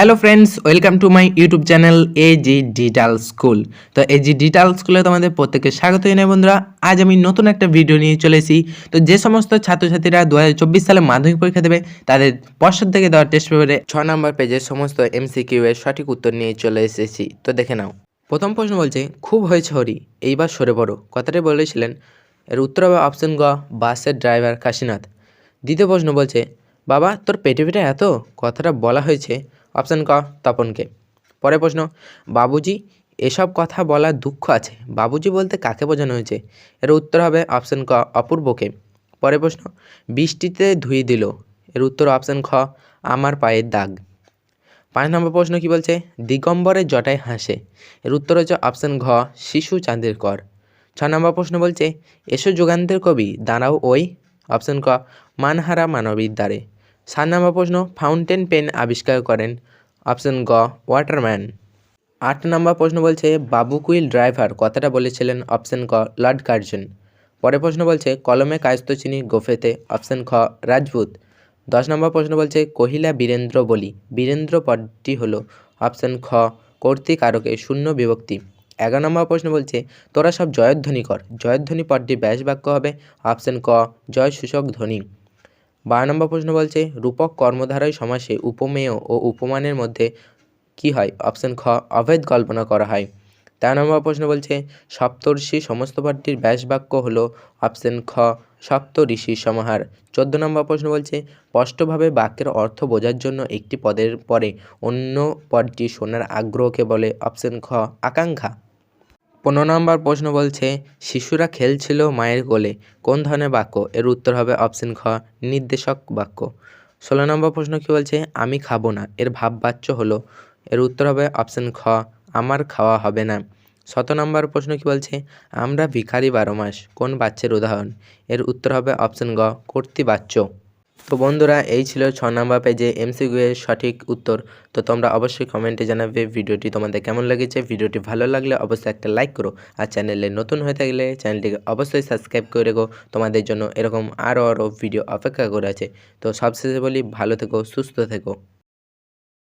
Hello friends welcome to my YouTube channel A G digital school তো এই জি digital স্কুলে তোমাদের প্রত্যেককে স্বাগত জানাই বন্ধুরা। আজ আমি নতুন একটা ভিডিও নিয়ে চলে এসেছি। তো যে সমস্ত ছাত্রছাত্রীরা দু হাজার চব্বিশ সালে মাধ্যমিক পরীক্ষা দেবে, তাদের পশ্চাৎ থেকে দেওয়া টেস্ট পেপারে ছ নম্বর পেজে সমস্ত এমসিকিউ এর সঠিক উত্তর নিয়ে চলে এসেছি। তো দেখে নাও। প্রথম প্রশ্ন বলছে, খুব হয়েছে হরি, এইবার সরে পড়ো। কথাটি বলেছিলেন এর উত্তর হবে অপশন গ, বাসের ড্রাইভার কাশীনাথ। দ্বিতীয় প্রশ্ন বলছে, বাবা, তোর পেটে পেটে এত? কথাটা বলা হয়েছে অপশন ক তপনকে পরের প্রশ্ন, বাবুজি, এসব কথা বলার দুঃখ আছে। বাবুজি বলতে কাকে বোঝানো হয়েছে? এর উত্তর হবে অপশন ক অপূর্বকে পরের প্রশ্ন, বৃষ্টিতে ধুয়ে দিল। এর উত্তর অপশন খ, আমার পায়ের দাগ। পাঁচ নম্বর প্রশ্ন কি বলছে? দিগম্বরের জটায় হাসে। এর উত্তর হচ্ছে অপশন ঘ, শিশু চাঁদের কর। ছ নম্বর প্রশ্ন বলছে, এসো যুগান্তের কবি, দাঁড়াও ওই। অপশন ক, মানহারা মানবীর দ্বারে। সাত নম্বর প্রশ্ন ফাউন্টেন পেন আবিষ্কার করেন। অপশন গ ওয়াটারম্যান আট নম্বর প্রশ্ন বলছে, বাবুকুইল ড্রাইভার কথাটা বলেছিলেন অপশন ক লর্ড কার্জন পরের প্রশ্ন বলছে, কলমে কায়স্ত চিনি, গোফেতে। অপশন খ, রাজপুত। দশ নম্বর প্রশ্ন বলছে, কহিলা বীরেন্দ্র বলি। বীরেন্দ্র পদটি হলো অপশন খ কর্তৃকারকে শূন্য বিভক্তি। এগারো নম্বর প্রশ্ন বলছে, তোরা সব জয়ধ্বনি কর। জয়ধ্বনি পদটি ব্যাস বাক্য হবে অপশন ক জয় সূচক ধ্বনি। বারো নম্বর প্রশ্ন বলছে, রূপক কর্মধারয় সমাসে উপমেয় ও উপমানের মধ্যে কি হয়? অপশন খ অভেদ কল্পনা করা হয়। তেরো নম্বর প্রশ্ন বলছে, সপ্তর্ষি সমস্ত পদটির ব্যাস বাক্য হল অপশন খ, সপ্ত ঋষির সমাহার। চোদ্দ নম্বর প্রশ্ন বলছে, স্পষ্টভাবে বাক্যের অর্থ বোঝার জন্য একটি পদের পরে অন্য পদটি শোনার আগ্রহকে বলে অপশন খ, আকাঙ্ক্ষা। পনেরো নম্বর প্রশ্ন বলছে, শিশুরা খেলছিল মায়ের কোলে। কোন ধরনের বাক্য? এর উত্তর হবে অপশন খ, নির্দেশক বাক্য। ষোলো নম্বর প্রশ্ন কী বলছে, আমি খাব না। এর ভাববাচ্য হলো। এর উত্তর হবে অপশন খ, আমার খাওয়া হবে না। শত নম্বর প্রশ্ন কী বলছে, আমরা ভিখারি বারো মাস। কোন বাচ্চার উদাহরণ? এর উত্তর হবে অপশন গ, কর্তৃবাচ্য। তো বন্ধুরা, এই ছিল ছ নম্বর পেজে এমসিকিউ এর সঠিক উত্তর। তো তোমরা অবশ্যই কমেন্টে জানাবে ভিডিওটি তোমাদের কেমন লেগেছে। ভিডিওটি ভালো লাগলে অবশ্যই একটা লাইক করো। আর চ্যানেলে নতুন হয়ে থাকলে চ্যানেলটিকে অবশ্যই সাবস্ক্রাইব করে রেখো। তোমাদের জন্য এরকম আরও আরও ভিডিও অপেক্ষা করে আছে। তো সবশেষে বলি, ভালো থেকো, সুস্থ থেকো।